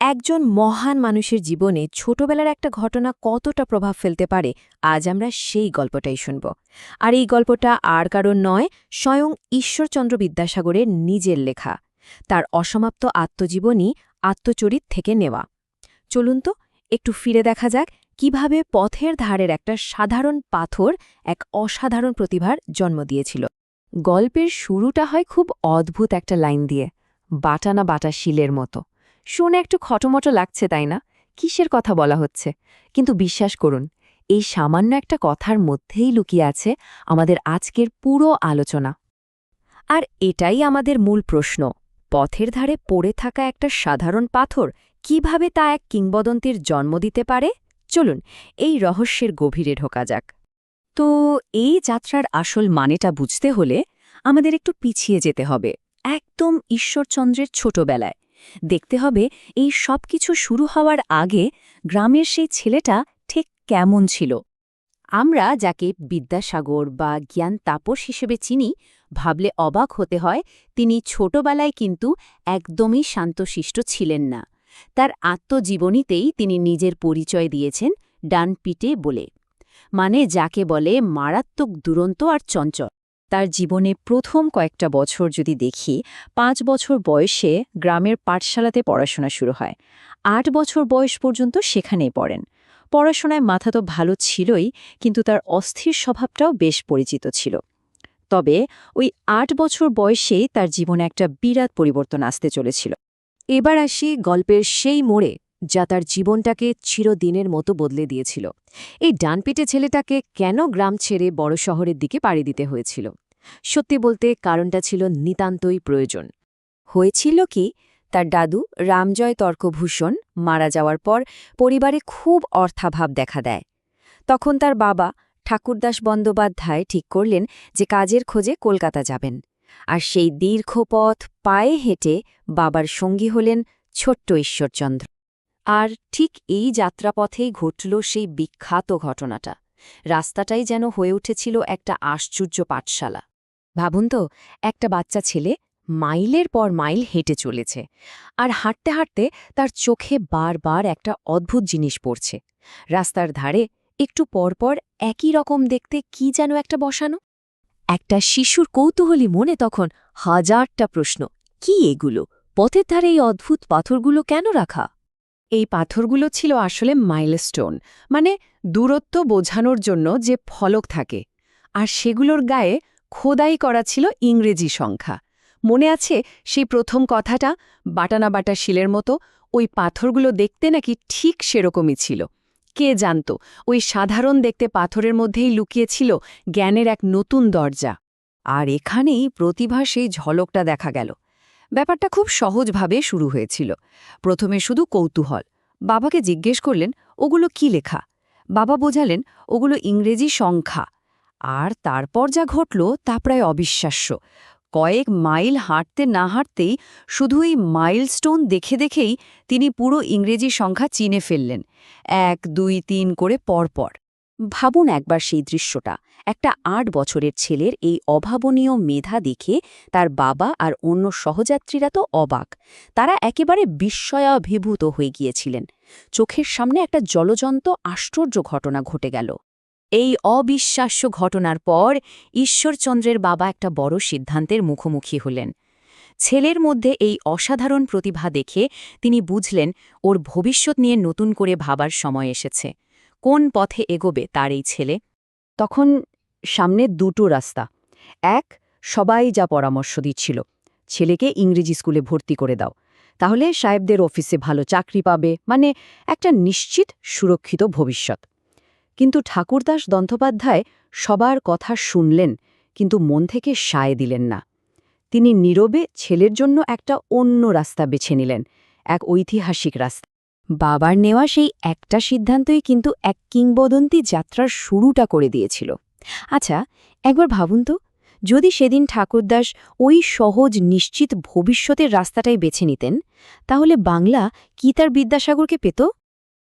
একজন মহান মানুষের জীবনে ছোটবেলার একটা ঘটনা কতটা প্রভাব ফেলতে পারে, আজ আমরা সেই গল্পটাই শুনব। আর এই গল্পটা আর কারণ নয়, স্বয়ং ঈশ্বরচন্দ্র বিদ্যাসাগরের নিজের লেখা। তার অসমাপ্ত আত্মজীবনী আত্মচরিত থেকে নেওয়া। চলুন তো, একটু ফিরে দেখা যাক কীভাবে পথের ধারের একটা সাধারণ পাথর এক অসাধারণ প্রতিভার জন্ম দিয়েছিল। গল্পের শুরুটা হয় খুব অদ্ভুত একটা লাইন দিয়ে বাটানা বাটা শিলের মতো। শুনে একটু খটোমটো লাগছে, তাই না? কিসের কথা বলা হচ্ছে? কিন্তু বিশ্বাস করুন, এই সামান্য একটা কথার মধ্যেই লুকিয়ে আছে আমাদের আজকের পুরো আলোচনা। আর এটাই আমাদের মূল প্রশ্ন, পথের ধারে পড়ে থাকা একটা সাধারণ পাথর কীভাবে তা এক কিংবদন্তির জন্ম দিতে পারে? চলুন, এই রহস্যের গভীরে ঢোকা যাক। তো এই যাত্রার আসল মানেটা বুঝতে হলে আমাদের একটু পিছিয়ে যেতে হবে, একদম ঈশ্বরচন্দ্রের ছোটবেলায়। দেখতে হবে এই সব কিছু শুরু হওয়ার আগে গ্রামের সেই ছেলেটা ঠিক কেমন ছিল। আমরা যাকে বিদ্যাসাগর বা জ্ঞান তাপস হিসেবে চিনি, ভাবলে অবাক হতে হয় তিনি ছোটবেলায় কিন্তু একদমই শান্তশিষ্ট ছিলেন না। তার আত্মজীবনীতেই তিনি নিজের পরিচয় দিয়েছেন ডানপিটে বলে। মানে যাকে বলে মারাত্মক দুরন্ত আর চঞ্চল। তার জীবনে প্রথম কয়েকটা বছর যদি দেখি, পাঁচ বছর বয়সে গ্রামের পাঠশালাতে পড়াশোনা শুরু হয়। আট বছর বয়স পর্যন্ত সেখানেই পড়েন। পড়াশোনায় মাথা তো ভালো ছিলই, কিন্তু তার অস্থির স্বভাবটাও বেশ পরিচিত ছিল। তবে ওই আট বছর বয়সেই তার জীবনে একটা বিরাট পরিবর্তন আসতে চলেছিল। এবার আসি গল্পের সেই মোড়ে যা তার জীবনটাকে চিরদিনের মতো বদলে দিয়েছিল। এই ডানপিটে ছেলেটাকে কেন গ্রাম ছেড়ে বড় শহরের দিকে পাড়ি দিতে হয়েছিল? সত্যি বলতে কারণটা ছিল নিতান্তই প্রয়োজন। হয়েছিল কি? তার দাদু রামজয় তর্কভূষণ মারা যাওয়ার পর পরিবারে খুব অর্থাভাব দেখা দেয়। তখন তার বাবা ঠাকুরদাস বন্দ্যোপাধ্যায় ঠিক করলেন যে কাজের খোঁজে কলকাতা যাবেন। আর সেই দীর্ঘ পথ পায়ে হেঁটে বাবার সঙ্গী হলেন ছোট্ট ঈশ্বরচন্দ্র। আর ঠিক এই যাত্রাপথেই ঘটল সেই বিখ্যাত ঘটনাটা। রাস্তাটাই যেন হয়ে উঠেছিল একটা আশ্চর্য পাঠশালা। ভাবুন তো, একটা বাচ্চা ছেলে মাইলের পর মাইল হেঁটে চলেছে আর হাঁটতে হাঁটতে তার চোখে বারবার একটা অদ্ভুত জিনিস পড়ছে। রাস্তার ধারে একটু পরপর একই রকম দেখতে কি যেন একটা বসানো। একটা শিশুর কৌতূহলী মনে তখন হাজারটা প্রশ্ন, কি এগুলো? পথের ধারে এই অদ্ভুত পাথরগুলো কেন রাখা? এই পাথরগুলো ছিল আসলে মাইলস্টোন মানে দূরত্ব বোঝানোর জন্য যে ফলক থাকে। আর সেগুলোর গায়ে খোদাই করা ছিল ইংরেজি সংখ্যা। মনে আছে সেই প্রথম কথাটা? বাটানা বাটা শিলের মতো, ওই পাথরগুলো দেখতে নাকি ঠিক সেরকমই ছিল। কে জানত, ওই সাধারণ দেখতে পাথরের মধ্যেই লুকিয়েছিল জ্ঞানের এক নতুন দরজা। আর এখানেই প্রতিভা সেই ঝলকটা দেখা গেল। ব্যাপারটা খুব সহজভাবে শুরু হয়েছিল। প্রথমে শুধু কৌতূহল। বাবাকে জিজ্ঞেস করলেন, ওগুলো কি লেখা? বাবা বোঝালেন, ওগুলো ইংরেজি সংখ্যা। আর তারপর যা ঘটল তা প্রায় অবিশ্বাস্য। কয়েক মাইল হাঁটতে না হাঁটতেই শুধু এই মাইলস্টোন দেখে দেখেই তিনি পুরো ইংরেজি সংখ্যা চিনে ফেললেন। এক, দুই, তিন করে পরপর। ভাবুন একবার সেই দৃশ্যটা। একটা আট বছরের ছেলের এই অভাবনীয় মেধা দেখে তার বাবা আর অন্য সহযাত্রীরা তো অবাক। তারা একেবারে বিস্ময়াভিভূত হয়ে গিয়েছিলেন। চোখের সামনে একটা জলজন্ত আশ্চর্য ঘটনা ঘটে গেল। এই অবিশ্বাস্য ঘটনার পর ঈশ্বরচন্দ্রের বাবা একটা বড় সিদ্ধান্তের মুখোমুখি হলেন। ছেলের মধ্যে এই অসাধারণ প্রতিভা দেখে তিনি বুঝলেন, ওর ভবিষ্যৎ নিয়ে নতুন করে ভাবার সময় এসেছে। কোন পথে এগোবে তার এই ছেলে? তখন সামনে দুটো রাস্তা। এক, সবাই যা পরামর্শ দিচ্ছিল, ছেলেকে ইংরেজি স্কুলে ভর্তি করে দাও। তাহলে সাহেবদের অফিসে ভালো চাকরি পাবে মানে একটা নিশ্চিত সুরক্ষিত ভবিষ্যৎ। কিন্তু ঠাকুরদাস দন্তোপাধ্যায় সবার কথা শুনলেন, কিন্তু মন থেকে সায় দিলেন না। তিনি নীরবে ছেলের জন্য একটা অন্য রাস্তা বেছে নিলেন, এক ঐতিহাসিক রাস্তা। বাবার নেওয়া সেই একটা সিদ্ধান্তই কিন্তু এক কিংবদন্তি যাত্রার শুরুটা করে দিয়েছিল। আচ্ছা একবার ভাবুন তো, যদি সেদিন ঠাকুরদাস ওই সহজ, নিশ্চিত ভবিষ্যতের রাস্তাটাই বেছে নিতেন, তাহলে বাংলা কি তার বিদ্যাসাগরকে পেত?